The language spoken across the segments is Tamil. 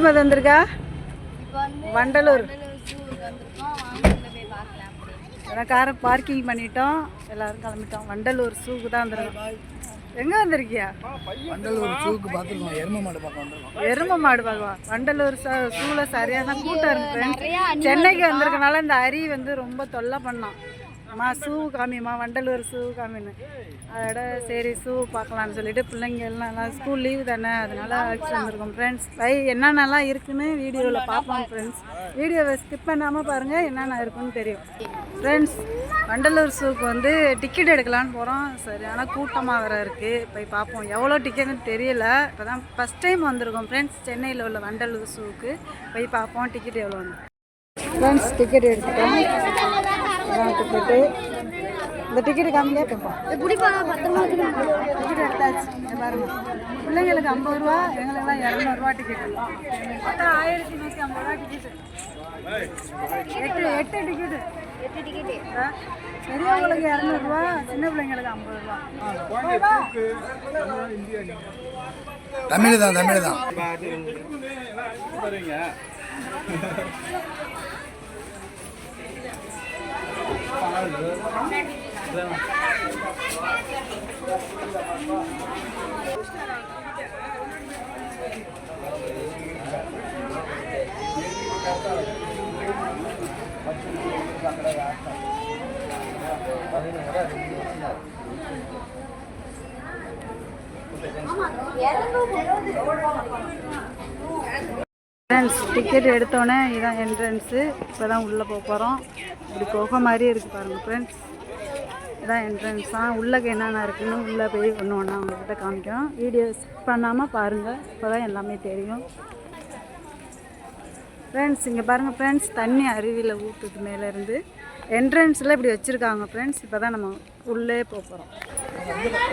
எங்கே வந்திருக்கா? இப்போ வந்து வண்டலூர். பார்க்கலாம் காரை பார்க்கிங் பண்ணிட்டோம். எல்லாரும் கிளம்பிட்டோம். வண்டலூர் சூக்கு தான் வந்திருக்கோம். எங்கே வந்திருக்கியா? வண்டலூர் ஜூக்கு பார்த்துருக்கோம். எரும மாடு பார்க்க வந்திருக்கோம். எரும மாடு பார்க்கவா? வண்டலூர் ச சூல சரியான கூட்டம் இருக்கு. சென்னைக்கு வந்திருக்கனால இந்த அரி வந்து ரொம்ப தொல்லை பண்ணான் அம்மா சூ காமிம்மா வண்டலூர் சூ காமின்னு. அதோட சரி சூ பார்க்கலாம்னு சொல்லிட்டு பிள்ளைங்க எல்லாம் ஸ்கூல் லீவு தானே அதனால அழைச்சிட்டு வந்திருக்கோம். ஃப்ரெண்ட்ஸ் பை என்னென்னலாம் இருக்குன்னு வீடியோவில் பார்ப்போம் ஃப்ரெண்ட்ஸ் வீடியோவை ஸ்கிப் பண்ணாமல் பாருங்கள் என்னென்ன இருக்குன்னு தெரியும். ஃப்ரெண்ட்ஸ் வண்டலூர் சூக்கு வந்து டிக்கெட் எடுக்கலான்னு போகிறோம் சரியான கூட்டமாக வேறு இருக்குது போய் பார்ப்போம். எவ்வளோ டிக்கெட்னு தெரியல. இப்போ தான் ஃபஸ்ட் டைம் வந்திருக்கோம் ஃப்ரெண்ட்ஸ் சென்னையில் உள்ள வண்டலூர் சூக்கு போய் பார்ப்போம் டிக்கெட் எவ்வளோன்னு. ஃப்ரெண்ட்ஸ் டிக்கெட் எடுத்துட்டோம். இதான் டிக்கெட்டு இந்த டிக்கெட்டு கம்மியாக பார்ப்போம். டிக்கெட் எடுத்தாச்சு. இங்க பாருங்க. பிள்ளைங்களுக்கு ஐம்பது ரூபா எங்களுக்கெல்லாம் இரநூறுவா டிக்கெட் மொத்தம் ஆயிரத்தி நூற்றி ஐம்பது ரூபா டிக்கெட்டு எட்டு எட்டு டிக்கெட்டு எட்டு டிக்கெட்டு பெரியவங்களுக்கு இரநூறுவா சின்ன பிள்ளைங்களுக்கு ஐம்பது ரூபா. தமிழ் தான் தமிழ் தான். என்ட்ரன்ஸ் டிக்கெட் எடுத்தோடனே இதான் என்ட்ரன்ஸு இப்போ தான் உள்ளே போக போகிறோம் இப்படி குகை மாதிரியே இருக்குது பாருங்கள் ஃப்ரெண்ட்ஸ் இதான் என்ட்ரன்ஸ் தான் உள்ளே என்னென்ன இருக்குன்னு உள்ளே போய் ஒன்று ஒன்றா உங்கள்கிட்ட காமிக்கிறோம். வீடியோ ஸ்கிப் பண்ணாமல் பாருங்கள் இப்போ தான் எல்லாமே தெரியும். ஃப்ரெண்ட்ஸ் இங்கே பாருங்கள் ஃப்ரெண்ட்ஸ் தண்ணி அருவியில் ஊற்றுது மேலேருந்து என்ட்ரன்ஸில் இப்படி வச்சுருக்காங்க ஃப்ரெண்ட்ஸ் இப்போ தான் நம்ம உள்ளே போக போகிறோம்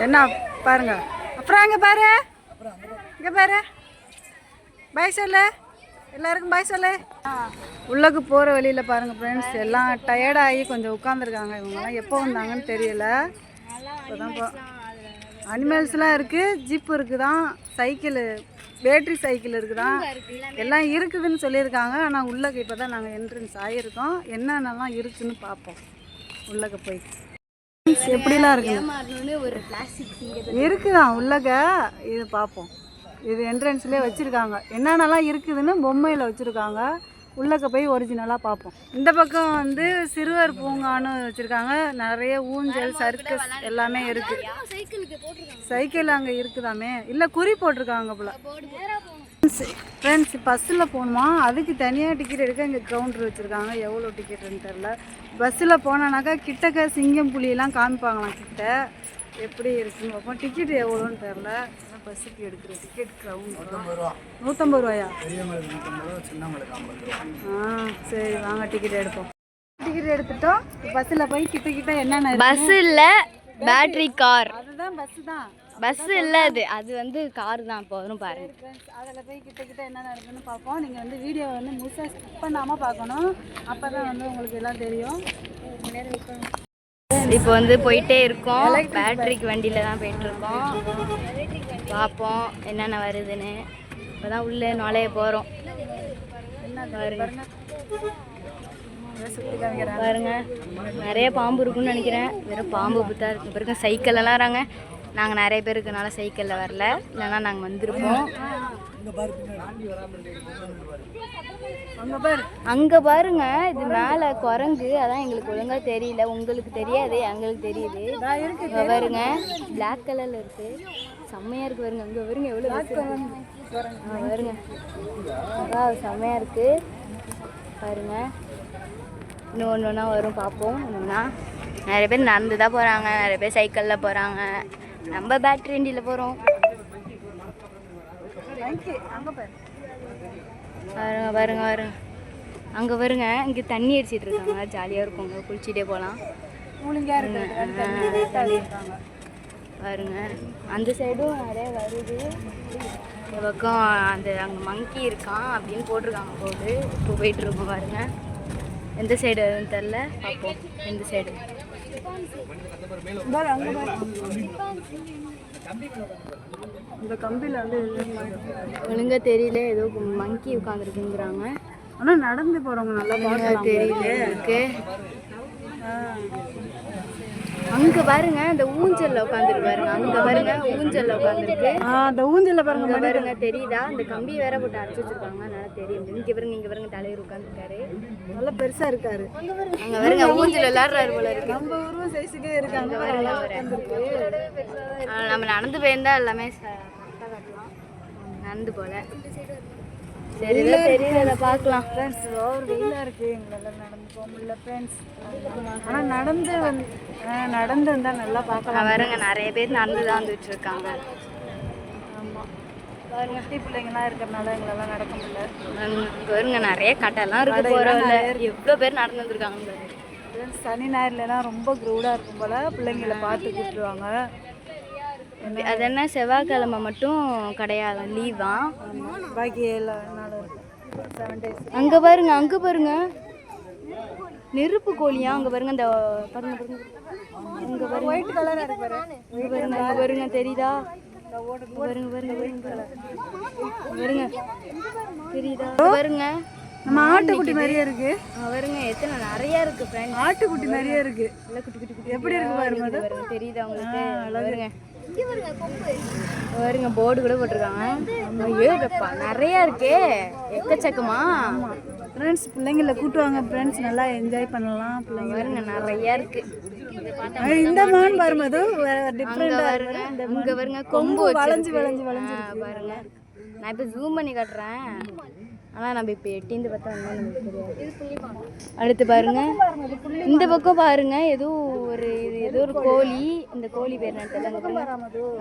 என்ன பாருங்கள் அப்புறம் அங்கே பாரு. இங்கே பாரு. பை சொல்லு எல்லாருக்கும் பாய் சொல்லு. உள்ளக்கு போகிற வழியில் பாருங்கள் ஃப்ரெண்ட்ஸ் எல்லாம் டயர்டாகி கொஞ்சம் உட்காந்துருக்காங்க இவங்கெல்லாம் எப்போ வந்தாங்கன்னு தெரியல. இப்போதான் போ அனிமல்ஸ்லாம் இருக்குது ஜீப்பு இருக்குதான். சைக்கிள் பேட்ரி சைக்கிள் இருக்குதான். எல்லாம் இருக்குதுன்னு சொல்லியிருக்காங்க. ஆனால் உள்ளக்கு இப்போ தான் நாங்கள் என்ட்ரன்ஸ் ஆகியிருக்கோம். என்னென்னலாம் இருக்குதுன்னு பார்ப்போம். உள்ளக்க போய். எப்படிலாம் இருக்கு? ஒரு இருக்குதான். உள்ளக இது பார்ப்போம். இது என்ட்ரன்ஸ்லேயே வச்சுருக்காங்க. என்னென்னலாம் இருக்குதுன்னு பொம்மையில் வச்சுருக்காங்க. உள்ளக்க போய் ஒரிஜினலாக பார்ப்போம். இந்த பக்கம் வந்து சிறுவர் பூங்கான்னு வச்சுருக்காங்க. நிறைய ஊஞ்சல் சர்க்கஸ் எல்லாமே இருக்குது சைக்கிள் அங்கே இருக்குதாமே? இல்லை குறி போட்டிருக்காங்க போல். ஃப்ரெண்ட்ஸ் பஸ்ஸில் போகணுமா? அதுக்கு தனியாக டிக்கெட் எடுக்க இங்கே கவுண்டர் வச்சுருக்காங்க. எவ்வளோ டிக்கெட்டுன்னு தெரில பஸ்ஸில் போனோன்னாக்கா கிட்டக்க சிங்கம் புலியெல்லாம் காமிப்பாங்களாம் கிட்ட. எப்படி இருக்குன்னு பார்ப்போம். டிக்கெட் எவ்வளோன்னு தெரில பஸ்ஸுக்கு எடுக்கிற டிக்கெட் ரூபா. நூற்றம்பது ரூபாயா? ஆ சரி வாங்க டிக்கெட் எடுப்போம். டிக்கெட் எடுத்துட்டோம். பஸ்ஸில் போய் கிட்ட கிட்ட என்னென்ன? பஸ் இல்ல பேட்டரி கார் அதுதான் பஸ்ஸு தான். பஸ் இல்ல அது. அது வந்து கார் தான். இப்போ வரும் பாருங்க ஃப்ரெண்ட்ஸ் அதில் போய் கிட்ட கிட்ட என்னென்ன இருக்குன்னு பார்ப்போம். நீங்கள் வந்து வீடியோ வந்து முழுசாக ஸ்கிப் பண்ணாமல் பார்க்கணும். அப்போ தான் வந்து உங்களுக்கு எல்லாம் தெரியும். இப்போ வந்து போயிட்டே இருக்கோம். பேட்டரிக்கு வண்டியில தான் போயிட்டு இருக்கோம். பார்ப்போம் என்னென்ன வருதுன்னு. இப்போதான் உள்ளே நுழைய போகிறோம் பாருங்க. பாருங்க. நிறைய பாம்பு இருக்குன்னு நினைக்கிறேன். வெறும் பாம்பு புத்தா இருக்கு. பிறகு சைக்கிள் வராங்க நாங்கள் நிறைய பேர் இருக்கனால சைக்கிளில் வரல. இல்லைன்னா நாங்கள் வந்திருப்போம். அங்கே பாருங்க இது மேலே குரங்கு. அதான் எங்களுக்கு ஒழுங்காக தெரியல. உங்களுக்கு தெரியாது எங்களுக்கு தெரியுது. பாருங்க பிளாக் கலரில் இருக்குது செம்மையாக இருக்கு பாருங்க. அங்கே பாருங்க எவ்வளோ பாருங்க. அதான் செம்மையாக இருக்கு. பாருங்க. இன்னும் ஒன்று ஒன்றா வரும் பார்ப்போம் ஒன்றுனா நிறைய பேர் நடந்து தான் போகிறாங்க நிறைய பேர் சைக்கிளில் போகிறாங்க நம்ம பேட்டரி வண்டியில் போகிறோம் பாரு. பாருங்க பாருங்க பாருங்க. அங்கே பாருங்க இங்கே தண்ணி அடிச்சிட்டு இருக்காங்க. ஜாலியாக இருக்கும். அங்கே குளிச்சுட்டே போகலாம் பாருங்க. அந்த சைடும் நிறைய வருது. இந்த பக்கம் அந்த அங்கே மங்கி இருக்கான் அப்படின்னு போட்டிருக்காங்க போர்டு இப்போ போயிட்டு இருக்கோம் பாருங்க. எந்த சைடு வருதுன்னு தெரில பார்ப்போம். எந்த சைடு இந்த கம்பியில் வந்து இது மாதிரி. ஒழுங்கா தெரியல. ஏதோ மங்கி உட்காந்துருக்குங்கிறாங்க ஆனா நடந்து போறவங்க நல்லா தெரியல. இருக்கு அங்க பாருங்க இந்த ஊஞ்சல்ல உட்காந்துருக்கு பாருங்க. அங்க பாருங்க ஊஞ்சல்ல உட்காந்துருக்கு அந்த ஊஞ்சல்ல பாருங்க பாருங்க தெரியுதா? இந்த கம்பி வேற போட்டு அடைச்சு வச்சிருக்காங்க. அதனால தெரியும். இங்க பாருங்க இங்க பாருங்க தலைவர் உட்காந்துருக்காரு நல்லா பெருசா இருக்காரு. அங்க பாருங்க ஊஞ்சல் விளையாடுறாரு போல இருக்கு. நம்ம உருவம் சைஸுக்கே இருக்காங்க நம்ம நடந்து போயிருந்தா எல்லாமே. நடந்து போல. சரி இதோ தெரியல பார்க்கலாம். ஃப்ரெண்ட்ஸ் ஓவர் வெயிலாக இருக்குது எங்களால் நடந்து போக முடியல ஃப்ரெண்ட்ஸ் ஆனால் நடந்து வந்து நடந்து வந்தால் நல்லா பார்க்கலாம். பாருங்க நிறைய பேர் நடந்து தான் வந்துட்டு இருக்காங்க. ஆமாம் குட்டி பிள்ளைங்களாம் இருக்கிறனால எங்களால் நடக்க முடியல. பாருங்க நிறைய கடையெல்லாம் இருக்கு எவ்வளோ பேர் நடந்து வந்திருக்காங்க சனி ஞாயிறுலலாம் ரொம்ப க்ரௌடாக இருக்கும் போல். பிள்ளைங்களை பார்த்து கூப்பிடுவாங்க. அது என்ன? செவ்வாய்க்கிழமை மட்டும் கிடையாது லீவா பாக்கி எல்லா அங்க பாருங்க அங்க பாருங்க. நெருப்பு கோழியா? அங்க பாருங்க இந்த பாருங்க பாருங்க. அங்க பாருங்க. ஒயிட் கலராக இருக்கு பாருங்க அங்க பாருங்க தெரியுதா? பாருங்க பாருங்க பாருங்க. தெரியுதா? பாருங்க. நம்ம ஆட்டுக்குட்டி மாதிரியே இருக்கு. பாருங்க எத்தனை நிறைய இருக்கு ஃப்ரெண்ட் ஆட்டுக்குட்டி மாதிரியே இருக்கு. எல்லாம் குட்டி குட்டி குட்டி எப்படி இருக்கு பாருங்க தெரியுதா உங்களுக்கு? பாருங்க. பாருங்க போர்டு கூட போட்டிருக்காங்க. நிறைய இருக்கே. எக்கச்சக்கமா. ஃப்ரெண்ட்ஸ் பிள்ளைங்கள கூட்டுவாங்க ஃப்ரெண்ட்ஸ் நல்லா என்ஜாய் பண்ணலாம் பிள்ளைங்க பாருங்க நிறைய இருக்கு. இந்த மான் பாருங்க அது அங்க டிஃப்ரெண்டாக பாருங்க கொம்பு வளைஞ்சு வளைஞ்சு வளைஞ்சு பாருங்க. நான் இப்ப ஜூம் பண்ணி காட்டுறேன். ஆனா நம்ம இப்ப எட்டிந்து பார்த்தா நமக்கு தெரியாது. அடுத்து பாருங்க. இந்த பக்கம் பாருங்க. ஏதோ ஒரு இது ஏதோ ஒரு கோழி. இந்த கோழி பேர் அங்க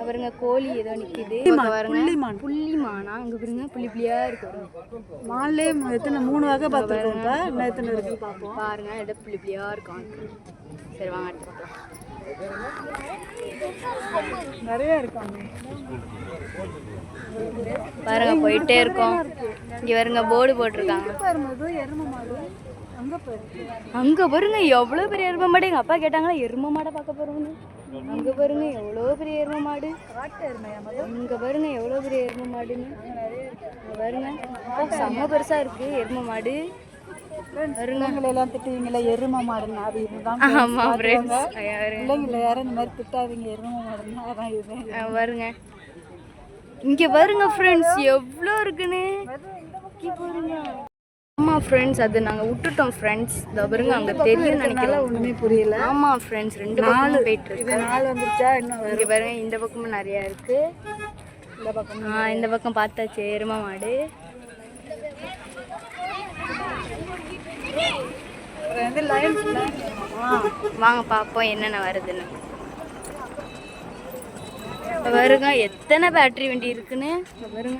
பாருங்க. கோழி ஏதோ நிக்குது. அங்க பாருங்க. புள்ளிமான். புள்ளி மானா அங்க பாருங்க. புள்ளி புள்ளியா இருக்கு பாருங்க. மான்லேயே எத்தனை மூணு வகை பார்த்துருக்கோம் இப்போ. இன்னும் எத்தனை இருக்கு பார்ப்போம். பாருங்க. ஏதோ புள்ளி புள்ளியா இருக்கும் சரி வாங்க அடுத்து பார்க்கலாம். நிறைய இருக்காங்க பாருங்க போயிட்டே இருக்கோம். இங்க பாருங்க போர்டு போட்டிருக்காங்க. அங்கே பாருங்க. எவ்வளவு பெரிய எருமை மாடு? எங்க அப்பா கேட்டாங்களா எருமை மாடை பார்க்க போறோம்னு. அங்க பாருங்க எவ்வளவு பெரிய எருமை மாடு? அங்க பாருங்க எவ்வளவு பெரிய எருமை மாடுன்னு. பாருங்க செம்ம பெருசா இருக்கு எருமை மாடு. பிள்ளைங்களை எல்லாம் திட்டுவீங்களா எருமை மாடுன்னு அது இதுதான் ஆமா ஃப்ரெண்ட்ஸ் பிள்ளைங்களை யாரும் இந்த மாதிரி திட்டாதீங்க எருமை மாடுன்னு அதான் இது. பாருங்க இங்க பாருங்க ஃப்ரெண்ட்ஸ் எவ்வளோ இருக்குன்னு? இங்க பாருங்க ஆமா ஃப்ரெண்ட்ஸ் அது நாங்க விட்டுட்டோம் ஃப்ரெண்ட்ஸ் இதோ பாருங்க அங்க தெரியும் நினைக்கிறேன் ஒன்றுமே புரியல. ஆமா ஃப்ரெண்ட்ஸ் ரெண்டு பக்கமும் போயிட்டு இருக்கு. நாள் வந்துருச்சா இன்னும் இங்க பாருங்க இந்த பக்கமும் நிறைய இருக்கு. இந்த பக்கம் இந்த பக்கம் பார்த்தாச்சு எருமை மாடு வந்து லைன் ஆ வாங்க பார்ப்போம் என்னென்ன வருதுன்னு. பாருங்க எத்தனை பேட்டரி வண்டி இருக்குன்னு? பாருங்க.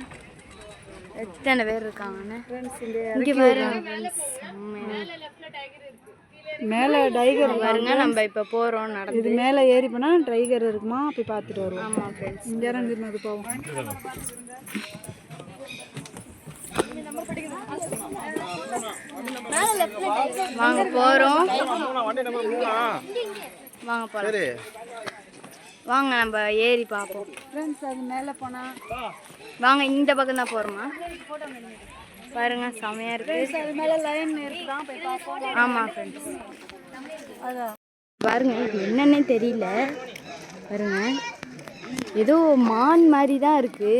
எத்தனை பேர் இருக்காங்கன்னு. ஃப்ரெண்ட்ஸ் இந்த இங்க பாருங்க. friends. செம்மையா. மேலே டைகர் பாருங்க நம்ம இப்ப போறோம் நடந்து. இது மேலே ஏறி போனால் டைகர் இருக்குமா? போய் பார்த்துட்டு வருவோம். ஆமா ஃப்ரெண்ட்ஸ் இங்கே போவோம். வாங்க போறோம். வாங்க போலாம். வாங்க நம்ம ஏறி பார்ப்போம். ஃப்ரெண்ட்ஸ் அது மேலே போனால் வாங்க இந்த பக்கம் தான் போறோமா? பாருங்க செமையா இருக்கு. அது மேலே லைன் இருக்குதான் போய் பார்ப்போம். ஆமா ஃப்ரெண்ட்ஸ் அதான். பாருங்க இது என்னன்னே தெரியல. பாருங்க. ஏதோ மான் மாதிரி தான் இருக்கு.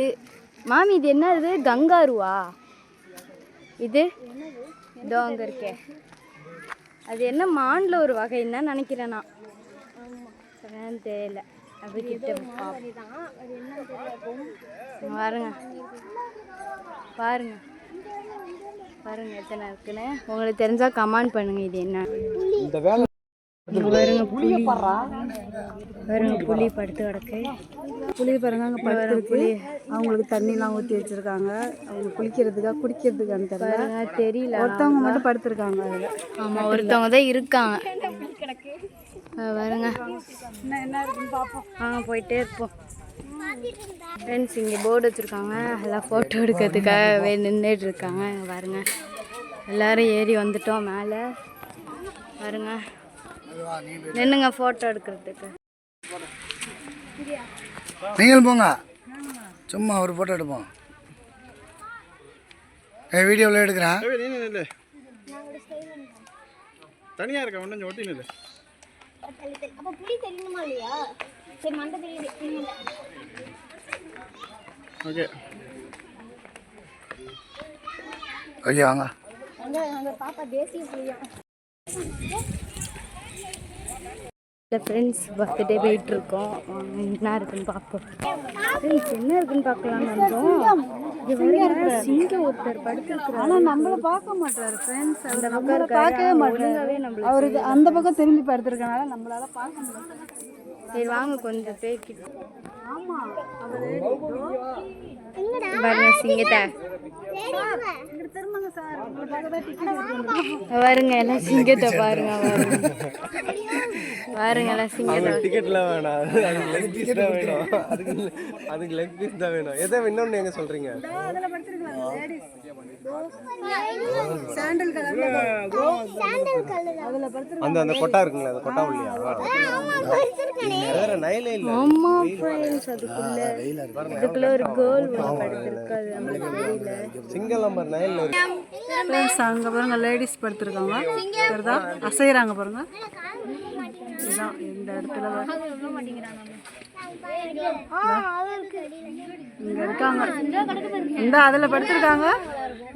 மாமி இது என்ன இது கங்காருவா? இது? இதோ அங்க இருக்கே. அது என்ன மான்ல ஒரு வகைன்னு தான் நினைக்கிறேன் நான். தெரியல. அப்படி கிட்ட போய் பார்ப்போம். பாருங்க. பாருங்க. பாருங்க எத்தனை இருக்குன்னு. உங்களுக்கு தெரிஞ்சா கமெண்ட் பண்ணுங்க இது என்ன. பாருங்க புலி பாருங்க புலி படுத்து கிடக்கு. புளி பாருங்க அங்கே படுத்துருக்கு அவங்களுக்கு தண்ணிலாம் ஊற்றி வச்சிருக்காங்க. அவங்க குளிக்கிறதுக்கா குடிக்கிறதுக்கான்னு தெரியல. தெரியல. ஒருத்தவங்க மட்டும் படுத்திருக்காங்க அதில். ஆமா ஒருத்தவங்க தான் இருக்காங்க. பார்ப்போம் ஆ போயிட்டே இருப்போம். ஃப்ரெண்ட்ஸ் இங்கே போர்டு வச்சுருக்காங்க. எல்லாம் ஃபோட்டோ எடுக்கிறதுக்காக நின்றுட்டு இருக்காங்க. பாருங்க. எல்லாரும் ஏறி வந்துட்டோம் மேலே. பாருங்க. நின்னுங்க ஃபோட்டோ எடுக்கிறதுக்கு. நீங்கள் போங்க. சும்மா ஒரு ஃபோட்டோ எடுப்போம். ஏ வீடியோவில் எடுக்கிறேன். ஏய், நீ நில்லு தனியா இருக்க ஒன்றும் ஒட்டி நில்லு. அப்போ புளி தெரியணுமா இல்லையா? சரி மண்டை தெரியுது. ஓகே. ஓகே வாங்க. அங்கே அங்கே பாப்பா தேசிய புளியா இல்லை ஃப்ரெண்ட்ஸ் பர்த்டே போயிட்டு இருக்கோம். வாங்க, என்ன இருக்குன்னு பார்ப்போம். ஃப்ரெண்ட்ஸ் என்ன இருக்குன்னு பார்க்கலாம்னு வந்தோம் இங்க பாருங்க, சிங்கம் ஒருத்தர் படுத்துருக்குறாரு. ஆனால் நம்மளை பார்க்க மாட்டாரு ஃப்ரெண்ட்ஸ் அந்த பக்கம். பார்க்கவே மாட்டாரு அவருக்கு அந்த பக்கம் திரும்பி படுத்துருக்கனால நம்மளால பார்க்க முடியல. சரி வாங்க கொஞ்சம் பேர் கிட்ட ஆமா அவரு பாருங்க சிங்கத்தை. பாருங்க எல்லாம் சிங்கத்தை பாருங்க பாருங்க. எல்லாம் சிங்கத்தை. டிக்கெட்லாம் வேணாம். அதுக்கு லெக் பீஸ் தான் வேணும். அதுக்கு அதுக்கு லெக் பீஸ் தான் வேணும். எதை இன்னொன்று எங்க சொல்றீங்க? சாண்டல் கலர்ல சாண்டல் கலர் அதில் படுத்து அந்த அந்த கொட்டா இருக்குங்களா அந்த கொட்டா இல்லையா வேற நயலே இல்ல. ஆமா ஃப்ரெண்ட்ஸ் அதுக்குள்ள. இதுக்குள்ள ஒரு கேர்ள் ஒன்று படுத்திருக்கு அது நம்மளுக்கு தெரியல சிங்கிள் நம்பர் நயல்ல இருக்கு ஃப்ரெண்ட்ஸ் அங்கே பாருங்க லேடிஸ் படுத்துருக்காங்க. சரிதா அசைகிறாங்க பாருங்க. இந்த இடத்துல இங்கே இருக்காங்க. இந்த அதில் படுத்திருக்காங்க.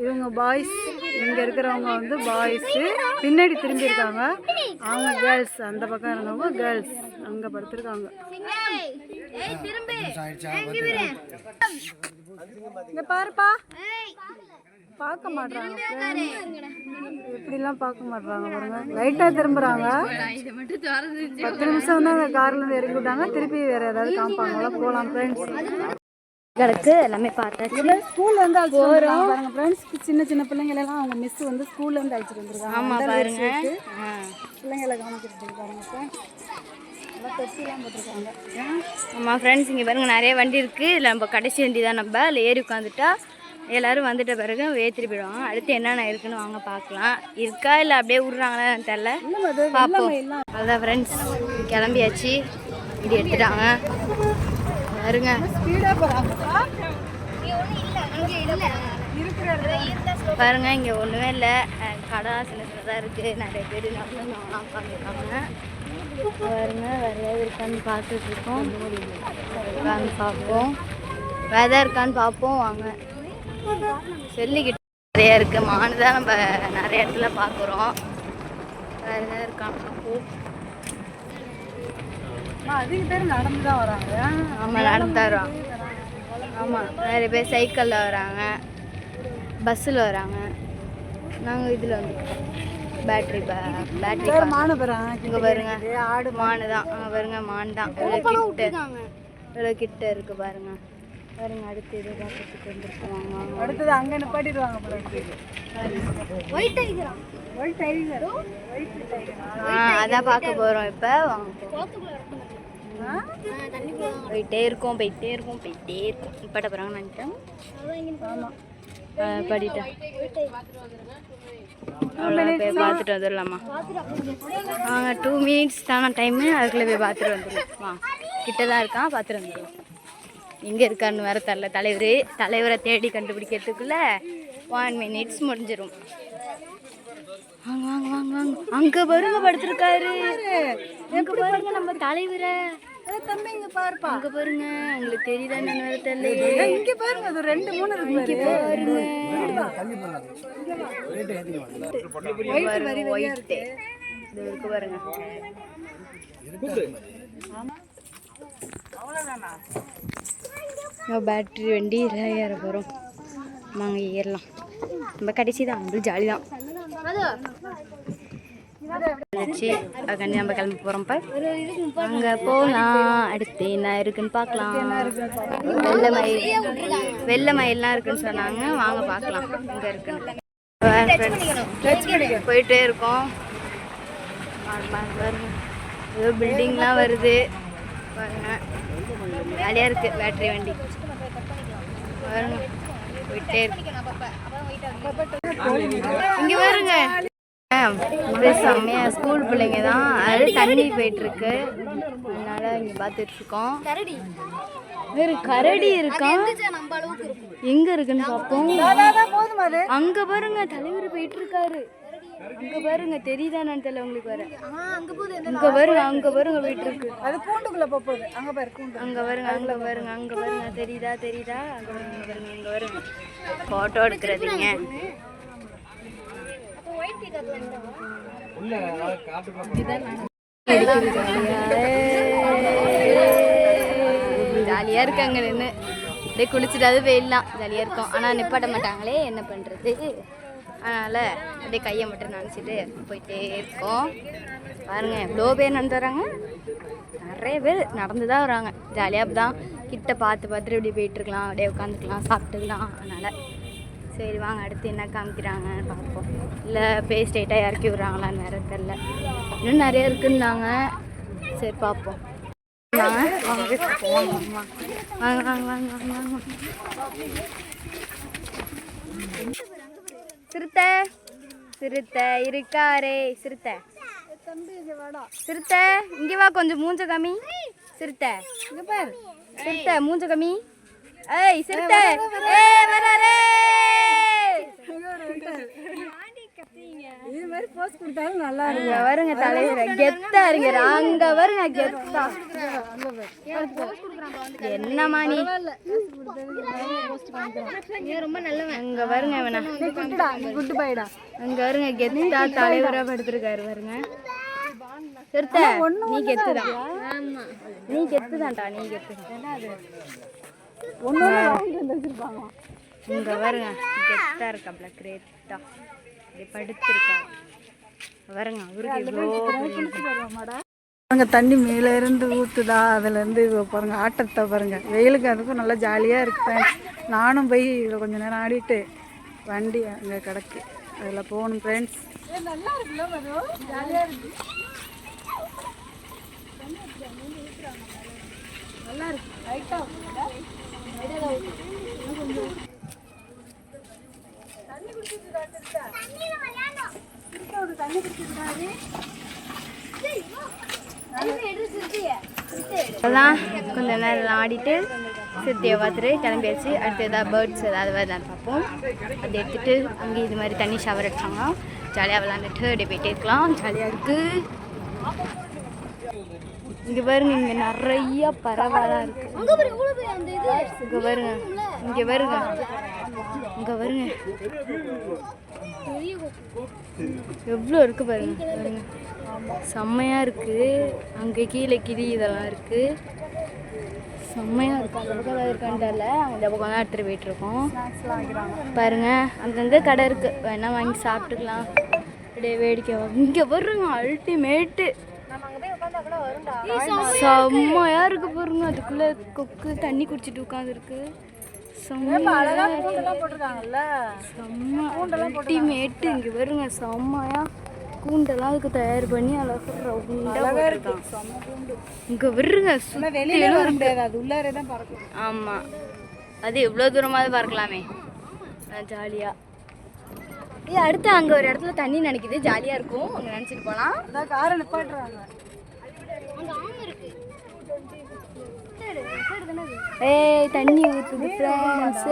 இவங்க பாய்ஸ் இங்கே இருக்கிறவங்க வந்து பாய்ஸு பின்னாடி திரும்பி இருக்காங்க அவங்க கேர்ள்ஸ் அந்த பக்கம் இருந்தவங்க கேர்ள்ஸ் அங்கே படுத்திருக்காங்க. இங்கே பாருப்பா. பார்க்க மாட்றாங்க. இப்படிலாம் பார்க்க மாட்றாங்க பாருங்க. லைட்டாக திரும்புறாங்க. பத்து நிமிஷம் வந்து அந்த கார்ல இருந்து இறங்கி விட்டாங்க திருப்பி வேற ஏதாவது காமிப்பாங்களா போகலாம் ஃப்ரெண்ட்ஸ் கிடக்கு எல்லாமே பார்த்தாச்சு. ஸ்கூல்ல இருந்து அழைச்சிட்டு வந்துருக்காங்க பாருங்க ஃப்ரெண்ட்ஸ் சின்ன சின்ன பிள்ளைங்கள எல்லாம் அவங்க மிஸ் வந்து ஸ்கூல்ல இருந்து அழைச்சிட்டு வந்திருக்காங்க. ஆமா பாருங்க. பிள்ளைங்களை கவனிச்சிட்டு பாருங்க ஆமாம் ஃப்ரெண்ட்ஸ் இங்கே பாருங்க நிறைய வண்டி இருக்குது இதில் நம்ம கடைசி வண்டி தான் நம்ம. அதில் ஏறி உட்காந்துட்டா எல்லாரும் வந்துட்ட பிறகு ஏற்றிட்டு போயிடுவாங்க. அடுத்து என்னென்ன இருக்குன்னு வாங்க பார்க்கலாம். இருக்கா இல்லை அப்படியே விட்றாங்களான்னு தெரில பார்ப்போம். அதான் ஃப்ரெண்ட்ஸ் கிளம்பியாச்சு. இப்படி எடுத்துட்டாங்க. பாருங்க. பாருங்க இங்கே ஒன்றுமே இல்லை. கடை சின்ன சின்னதாக இருக்குது நிறைய பேர் நடந்து உட்காந்துருக்காங்க பாருங்க வேற ஏதாவது இருக்கான்னு பார்த்துட்டு இருக்கோம். இருக்கான்னு பார்ப்போம். வேதா இருக்கான்னு பார்ப்போம். வாங்க. செல்லிக்கிட்ட நிறைய இருக்கு. மானு தான் நம்ம நிறைய இடத்துல பார்க்குறோம். வேற ஏதாவது இருக்கான்னு பார்ப்போம். அதிக பேர் நடந்து தான் வராங்க. நடந்து தரோம் ஆமாம் நிறைய பேர் சைக்கிளில் வராங்க பஸ்ஸில் வராங்க. நாங்கள் இதில் வந்துருக்கோம் பேட்ரி பேட்ரி மானு இங்கே பாருங்க ஆடு மானு. தான். அங்கே பாருங்க மான் தான். எவ்வளோ கிட்ட எவ்வளோ கிட்ட இருக்கு பாருங்க. பாருங்க அடுத்து எதோ பார்க்கறதுக்கு வந்துருக்கோம் வாங்க வாங்க அடுத்தது அங்கே நிப்பாட்டிடுவாங்க ஒயிட் டைகரா ஒயிட் டைகர் அதான் பார்க்க போகிறோம் இப்போ. வாங்க போயிட்டே இருக்கோம் போயிட்டே இருக்கோம் போயிட்டே இருக்கோம். இப்பட்ட போகிறாங்க நினைக்கிறேன். ஆமாம் படிட்டேன் அவ்வளோ போய் பார்த்துட்டு வந்துடலாமா? வாங்க டூ மினிட்ஸ் தானே டைமு அதுக்குள்ளே போய் பார்த்துட்டு வந்துடுவோம். வா. கிட்ட தான் இருக்கான் பார்த்துட்டு வந்துடுவோம். எங்கே இருக்கான்னு வர தெரில தலைவர். தலைவரை தேடி கண்டுபிடிக்கிறதுக்குள்ள ஒன் மினிட்ஸ் முடிஞ்சிடும் வாங்க வாங்க வாங்க வாங்க. அங்கே வருங்க படுத்துருக்காரு. எங்க பாருங்க நம்ம தலைவரை. தம்பி இங்கே பாருப்பா. அங்கே பாருங்க. உங்களுக்கு தெரியுதா வேற தெரியல இங்கே பாருங்க அது ரெண்டு மூணு இருக்கு பாருங்க. ஒயிட்டு இது இருக்கு. பாருங்க. பேட்ரி வண்டி இதில் ஏற போகிறோம் வாங்க ஏறலாம். நம்ம கடைசி தான் நம்மளுக்கு ஜாலி தான் வச்சு அதுக்காண்டி நம்ம கிளம்பி போகிறோம் இப்போ அங்கே போகலாம் அடுத்து என்ன இருக்குன்னு பார்க்கலாம். வெள்ளை மயில் வெள்ளை மயிலெலாம் இருக்குன்னு சொன்னாங்க. வாங்க பார்க்கலாம் இங்கே இருக்குன்னு. போயிட்டே இருக்கோம். ஏதோ பில்டிங்லாம் வருது. பாருங்க. ஜாலியாக இருக்கு பேட்டரி வண்டி. பாருங்க போயிட்டே இருக்கு. இங்கே பாருங்க. செம்மையா ஸ்கூல் பிள்ளைங்க தான். அது தண்ணி போயிட்டு இருக்கு அதனால இங்க பார்த்துட்டு இருக்கோம் வேறு கரடி இருக்கான் எங்க இருக்குன்னு பார்ப்போம் போதுமா அது? அங்க பாருங்க தலைவர் போயிட்டு இருக்காரு அங்க பாருங்க தெரியுதானு தெரியல உங்களுக்கு வர அங்க பாருங்க அங்க பாருங்க போயிட்டு இருக்கு அது கூண்டுக்குள்ள போக போகுது அங்க பாரு கூண்டு. அங்க பாருங்க அங்க பாருங்க அங்க பாருங்க தெரியுதா தெரியுதா? அங்க பாருங்க அங்க பாருங்க அங்க பாருங்க. போட்டோ எடுக்கிறதுங்க. ஜாலியாக இருக்காங்க நின்று அப்படியே குளிச்சுட்டாவது போயிடலாம் ஜாலியாக இருக்கும். ஆனால் நிப்பாட்ட மாட்டாங்களே என்ன பண்ணுறது அதனால் அப்படியே கையை மட்டும் நினச்சிட்டு போயிட்டே இருக்கோம். பாருங்க எவ்வளோ பேர் நடந்து வராங்க. நிறைய பேர் நடந்து தான் வராங்க. ஜாலியாக தான் கிட்ட பார்த்து பார்த்துட்டு இப்படி போயிட்டுருக்கலாம் அப்படியே உட்காந்துக்கலாம் சாப்பிட்டுக்கலாம். அதனால் சரி வாங்க அடுத்து என்ன காமிக்கிறாங்கன்னு பார்ப்போம். இல்லை பே ஸ்டேட்டாக இறக்கி விட்றாங்களான்னு வேறு தெரில இன்னும் நிறைய இருக்குன்னாங்க. சரி பார்ப்போம். வாங்க வாங்க போய். வாங்க வாங்க வாங்க வாங்க சிறுத்தை சிறுத்தை இருக்காரே சிறுத்தை. சிறுத்தை இங்கே வா கொஞ்சம் மூஞ்ச காமி. சிறுத்தை. சிறுத்தை மூஞ்ச காமி. ஏய் சிறுத்தை. ஏய் வராரே இது மாதிரி போஸ்ட் கொடுத்தாலும் நல்லா அங்க வருங்க தலைவர் கெத்தா இருங்க அங்க வருங்க கெத்தா. என்னம்மா நீ? ரொம்ப நல்லவன். அங்க வருங்க இவனா. இருக்குடா குட்டு பாய்டா. அங்க வருங்க கெத்தா தலைவரா படுத்திருக்காரு வருங்க சிறுத்தை நீ கெத்துதான் நீ கெத்துதான்டா நீ வந்து வச்சிருப்பாங்க. இங்க வருங்க. கெத்தா இருக்காப்ல கிரேட்டா இப்படி படுத்திருக்கா வருங்க அவருக்கு பாருங்க தண்ணி மேலே இருந்து ஊற்றுதா அதுலேருந்து பாருங்க ஆட்டத்தை பாருங்க. வெயிலுக்கு அதுக்கும் நல்லா ஜாலியாக இருக்கு. ஃப்ரெண்ட்ஸ் நானும் போய் இதில் கொஞ்ச நேரம் ஆடிட்டு வண்டி அங்கே கிடக்கு. அதில் போகணும் ஃப்ரெண்ட்ஸ் நல்லா இருக்கு. நல்லா கொஞ்ச நேரம் ஆடிட்டு சித்தியை பார்த்துட்டு கிளம்பியாச்சு. அடுத்து ஏதாவது பேர்ட்ஸ் ஏதாவது வருதான்னு பார்ப்போம். அதை எடுத்துட்டு அங்கே இது மாதிரி தண்ணி ஷவர் எடுத்தாங்க ஜாலியாக விளாண்டுட்டு அப்படியே போயிட்டே இருக்கலாம். ஜாலியாக இருக்குது இங்கே பாருங்க இங்கே நிறைய பறவைலாம் இருக்கு. இங்கே பாருங்க இங்கே பாருங்க. இங்கே பாருங்க. எவ்வளோ இருக்கு பாருங்க பாருங்க. செம்மையா இருக்கு. அங்கே கீழே கிளி இதெல்லாம் இருக்கு. செம்மையா இருக்கு. அந்த பக்கம் தெரியல. அந்த பக்கம் தான் எடுத்துட்டு போயிட்டு இருக்கோம். பாருங்க அங்கங்கே கடை இருக்கு. வேணா வாங்கி சாப்பிட்டுக்கலாம். அப்படியே வேடிக்கை இங்கே பாருங்க அல்டிமேட்டு செம்மையா இருக்கு. பாருங்க. அதுக்குள்ள கொக்கு தண்ணி குடிச்சிட்டு உட்காந்துருக்கு இருக்கு. அல்டிமேட்டு இங்கே வருங்க செம்மையா கூண்டெல்லாம் அதுக்கு தயார் பண்ணி அழகாக ரவுண்டாக இருக்கான் இங்கே வருங்க வெளியில வர முடியாது. அது உள்ளாரே தான் பறக்கும். ஆமாம் அது எவ்வளோ தூரமாவது பறக்கலாமே. ஜாலியாக இது அடுத்து அங்கே ஒரு இடத்துல தண்ணி நினைக்குது. ஜாலியாக இருக்கும். அங்கே நினச்சிட்டு போகலாம் காரை நிப்பாட்டுறாங்க. ஏய் தண்ணி ஊற்றுது ஃப்ரெண்ட்ஸ்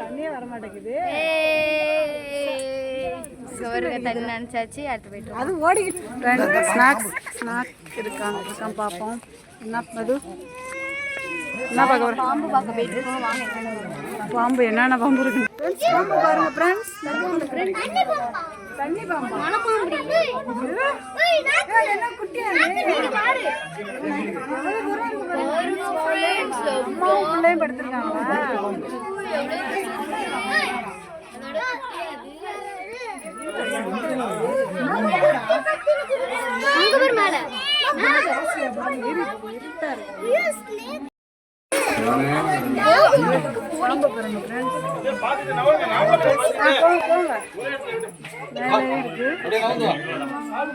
தண்ணியே வர மாட்டேங்குது வருங்க தண்ணி நினச்சாச்சு அடுத்து போயிட்டு அது ஓடிக்கிட்டு ஸ்நாக்ஸ் ஸ்நாக் இருக்காங்க. இருக்கான் பார்ப்போம் என்ன மது என்ன பார்க்க போகிறோம் பாம்பு பார்க்க போயிட்டு இருக்கோம். வாங்க பாம்பு என்னென்ன பாம்பு இருக்கு? பாம்பு பாருங்க ஃப்ரெண்ட்ஸ் தண்ணி பாம்பு என்ன பிள்ளையும்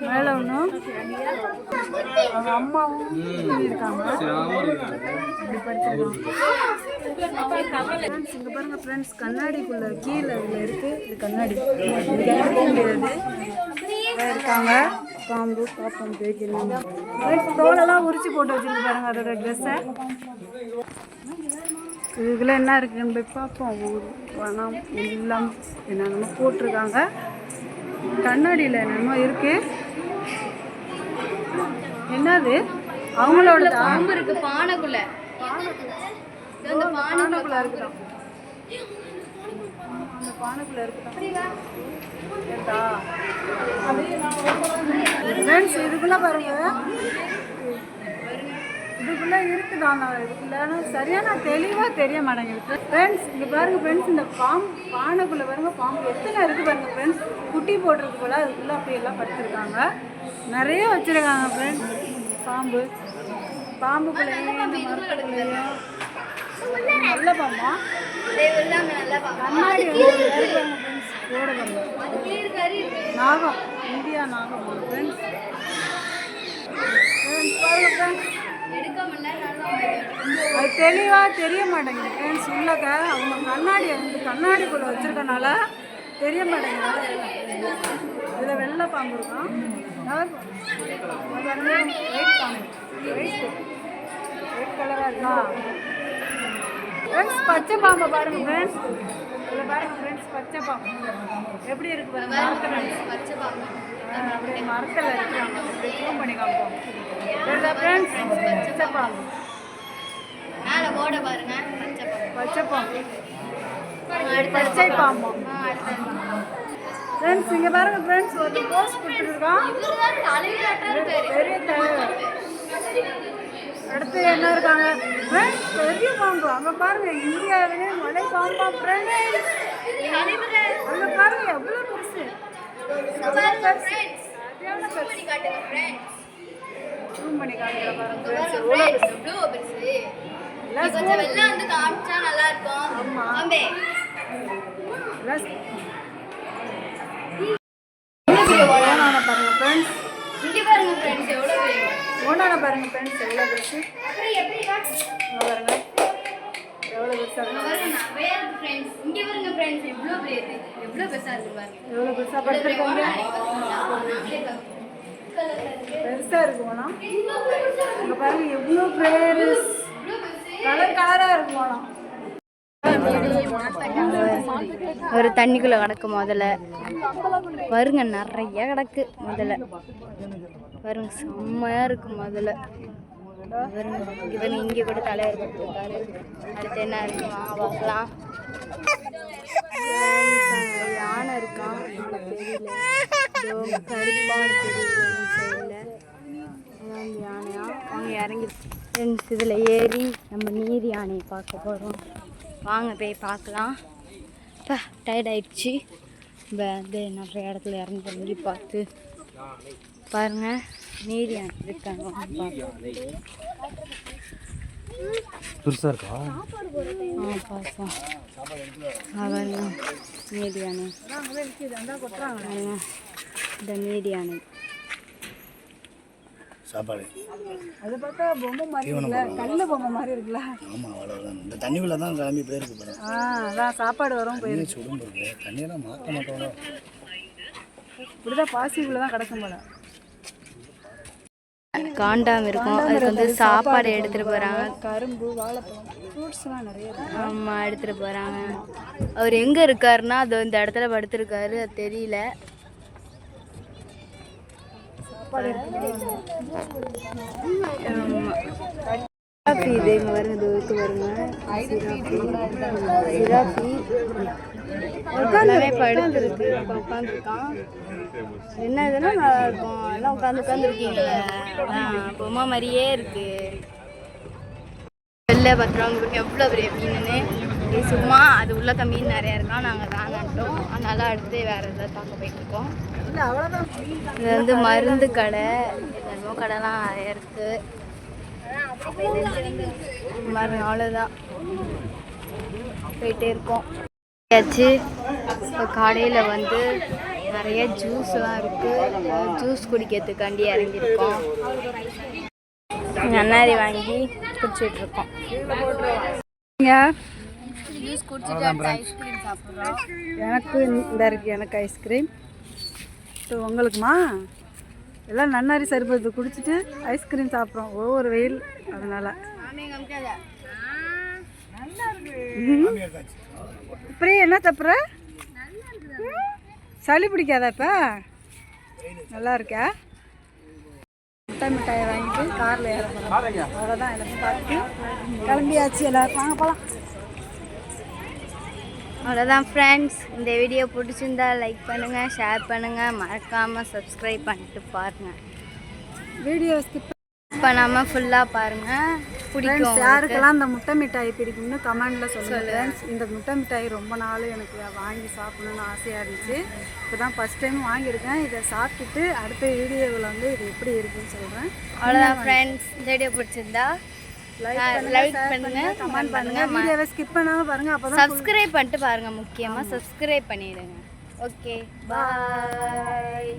மேல இருக்கு ஒன்றும் அவங்க அம்மாவும் இருக்காங்க இப்படி ஃப்ரெண்ட்ஸ் இங்கே பாருங்க ஃப்ரெண்ட்ஸ் கண்ணாடிக்குள்ள கீழே இதில் இருக்கு இது கண்ணாடி இது முடியாது இருக்காங்க. பாம்பு பார்ப்போம் பேய்க்கலாம் தோலெல்லாம் உரிச்சு போட்டு வச்சுருக்கு பாருங்க அதோட ட்ரெஸ்ஸை இதுக்குள்ள என்ன இருக்குன்னு போய் பார்ப்போம். ஊர் வனம் எல்லாம் என்னென்னமோ போட்டிருக்காங்க. கண்ணாடியில் என்னென்னமோ இருக்கு. என்னது? அவங்களோட பாம்பு இருக்கு பானைக்குள்ள. பானைக்குள்ள இருக்குதான் அந்த பானைக்குள்ளே இருக்குதான் ஏண்டா ஃப்ரெண்ட்ஸ் இதுக்குள்ளே பாருங்க. இதுக்குள்ளே இருக்குதாண்ணா இதுக்குள்ள ஆனா சரியான தெளிவாக தெரிய மாட்டேங்குது. ஃப்ரெண்ட்ஸ் இங்க பாருங்கள் ஃப்ரெண்ட்ஸ் இந்த பாம்பு பானைக்குள்ளே பாருங்க பாம்பு எத்தனை இருக்குது பாருங்கள் ஃப்ரெண்ட்ஸ் குட்டி போட்டிருக்கு போல் அதுக்குள்ளே அப்படி எல்லாம் படுத்திருக்காங்க. நிறைய வச்சிருக்காங்க ஃப்ரெண்ட்ஸ் பாம்பு. பாம்புக்குள்ளேயும் இந்த மரத்துக்குள்ளேயும். நல்ல பாம்பா. கண்ணாடி நாகம். இந்தியா நாகம் ஃப்ரெண்ட்ஸ் அது தெளிவாக தெரிய மாட்டேங்குது ஃப்ரெண்ட்ஸ் உள்ளக்க அவங்க கண்ணாடியை வந்து கண்ணாடிக்குள்ளே வச்சிருக்கனால தெரிய மாட்டேங்குது. இதில் வெள்ளை பாம்பு இருக்கும் ஒயிட் பாம்பு ஒயிட் ஒயிட் கலராக இருக்கா? ஃப்ரெண்ட்ஸ் பச்சை பாம்பை பாருங்க ஃப்ரெண்ட்ஸ் இதில் பாருங்க ஃப்ரெண்ட்ஸ் பச்சை பாம்பு. எப்படி இருக்கு பாருங்க பச்சை பாம்பு. அப்படியே மரத்தில் இருக்கிறாங்க அப்படியே zoom பண்ணி காமிப்போம். ஃப்ரெண்ட்ஸ் பச்சை பாம்பு. மேல போட பாருங்க பச்சை பாம்பு. பச்சை பாம்பு. பச்சை பாம்பு. ஃப்ரெண்ட்ஸ் இங்கே பாருங்க ஃப்ரெண்ட்ஸ் ஒரு போஸ் கொடுத்துருக்கான் இவருதான் தலைவராட்டம் இருக்காரு பெரிய தலைவர். அடுத்து என்ன இருக்காங்க? பெரிய பாம்பு. அங்கே பாருங்க இந்தியாவிலே மலை பாம்பா ஃப்ரெண்ட்ஸ் அங்கே பாருங்க எவ்வளோ பெருசு. ஜூம் பண்ணி காட்டுற பாருங்க கொஞ்சம் வெளில வந்து காமிச்சா நல்லா இருக்கும் ஆமா. பாருங்க ஃப்ரெண்ட்ஸ் இங்க பாருங்க ஃப்ரெண்ட்ஸ் எவ்வளோ ஓனான பாருங்க ஃப்ரெண்ட்ஸ் எவ்வளோ பெருசு. பாருங்க. எவ்வளோ பெருசா இருக்கு. பாருங்க நிறைய இருக்கு ஃப்ரெண்ட்ஸ் இங்க பாருங்க ஃப்ரெண்ட்ஸ் எவ்வளோ பெரிய எவ்வளோ பெருசா இருக்கு பாருங்க. எவ்வளோ பெருசா படுத்துருக்கோங்க கலர் பெருசா இருக்கு ஓனா இங்க பாருங்க எவ்வளோ பெருசு. கலர் கலரா இருக்கு ஓனா ஒரு தண்ணிக்குள்ள கிடக்கு முதல்ல. வருங்க நிறைய கிடக்கு முதல்ல. வருங்க செம்மையா இருக்கு முதல்ல. வருங்க இவன் இங்க கூட தலைவர் கொடுத்துருக்காரு அடுத்து என்ன இருக்கு? பார்க்கலாம். யானை இருக்கான் தெரியல. இதோ தெரியல. யானையா? அவங்க இறங்கி ஃப்ரெண்ட்ஸ் இதில் ஏறி நம்ம நீர் யானையை பார்க்க போகிறோம் வாங்க போய் பார்க்கலாம். இப்போ டயர்ட் ஆயிடுச்சு. இப்போ வந்து நிறைய இடத்துல இறங்கி இறங்கி பார்த்து பாருங்க நீர் இருக்காங்க பெருசாக இருக்கா? ஆ பார்ப்போம். பாருங்க நீர் யானை இந்த நீர் யானை சாப்பாடு. அது பார்த்தா பொம்மை மாதிரி இருக்குல்ல? கல்லு பொம்மை மாதிரி இருக்குல்ல? ஆமாம் அவ்வளோதான் இந்த தண்ணிக்குள்ளே தான் கிளம்பி போயிருக்கு பாருங்க ஆ அதான் சாப்பாடு வரும் போயிருக்கு. சுடும் இருக்கு தண்ணியெல்லாம் மாற்ற மாட்டோம். இப்படிதான் பாசிக்குள்ள தான் கிடக்கும் போல. காண்டாம இருக்கும். அதுக்கு வந்து சாப்பாடு எடுத்துட்டு போறாங்க. கரும்பு வாழைப்பழம் ஃப்ரூட்ஸ்லாம் நிறைய இருக்கு. ஆமா எடுத்துட்டு போறாங்க. அவர் எங்க இருக்காருன்னா அது இந்த இடத்துல படுத்திருக்காரு. அது தெரியல. ஆமா. இதே இது இங்க வருங்க இது இருக்கு வருங்க ஜிராஃபி ஜிராஃபி படுத்துருக்கு உட்காந்துருக்கான் என்ன இதுன்னா நல்லா இருக்கும் எல்லாம் உட்காந்து உட்காந்துருக்கீங்க பொம்மை மாதிரியே இருக்கு வெளில பத்திரம் எவ்வளோ பெரிய மீனுன்னு இது சும்மா அது உள்ளக்க மீன் நிறையா இருக்கான் நாங்கள் வேணான்ட்டோம் அதனால அடுத்து வேறு எதாவது பார்க்க போயிட்டு இருக்கோம் இல்லை அவ்வளோதான் இது வந்து மருந்து கடை. என்னமோ கடைலாம் நிறைய இருக்கு. பாருங்க அவ்வளோதான் போயிட்டே இருக்கோம் ஆச்சு இப்போ கடையில் வந்து நிறைய ஜூஸ்லாம் இருக்குது ஜூஸ் குடிக்கிறதுக்காண்டி இறங்கியிருக்கோம். நன்னாரி வாங்கி குடிச்சிட்டு இருக்கோம் ஜூஸ் குடிச்சிட்டு ஐஸ்கிரீம் சாப்பிட்றோம். எனக்கு இந்த இருக்கு எனக்கு ஐஸ்கிரீம் ஸோ உங்களுக்குமா? எல்லாம் நன்னாரி சர்பத்து குடிச்சிட்டு ஐஸ்கிரீம் சாப்பிட்றோம். ஒவ்வொரு வெயில் அதனால். பிரியா என்ன தப்புற சளி பிடிக்காதா இப்போ? நல்லா இருக்கா? மிட்டாய் மிட்டாயை வாங்கிட்டு காரில் ஏற போகிறோம் அவ்வளோதான் எல்லாத்தையும் பார்த்துட்டு கிளம்பியாச்சு எல்லாரும். வாங்க போகலாம் அவ்வளோதான் ஃப்ரெண்ட்ஸ் இந்த வீடியோ பிடிச்சிருந்தா லைக் பண்ணுங்கள் ஷேர் பண்ணுங்கள் மறக்காமல் சப்ஸ்கிரைப் பண்ணிட்டு பாருங்கள் வீடியோ ஸ்கிப் பண்ணாமல் ஃபுல்லாக பாருங்கள் பிடிக்கும் யாருக்கெல்லாம் இந்த முட்டை மிட்டாய் பிடிக்கும்னு கமெண்டில் சொல்லுங்கள் இந்த முட்டை மிட்டாய் ரொம்ப நாள் எனக்கு வாங்கி சாப்பிடணும்னு ஆசையாக இருந்துச்சு. இப்போ தான் ஃபஸ்ட் டைம் வாங்கியிருக்கேன். இதை சாப்பிட்டுட்டு அடுத்த வீடியோவில் வந்து இது எப்படி இருக்குன்னு சொல்கிறேன் அவ்வளோதான் ஃப்ரெண்ட்ஸ் இந்த வீடியோ பிடிச்சிருந்தா லைக் பண்ணுங்கள் கமெண்ட் பண்ணுங்கள் வீடியோவை ஸ்கிப் பண்ணாமல் பாருங்கள் அப்போ தான் சப்ஸ்கிரைப் பண்ணிட்டு பாருங்கள் முக்கியமாக சப்ஸ்கிரைப் பண்ணிடுங்க. Okay bye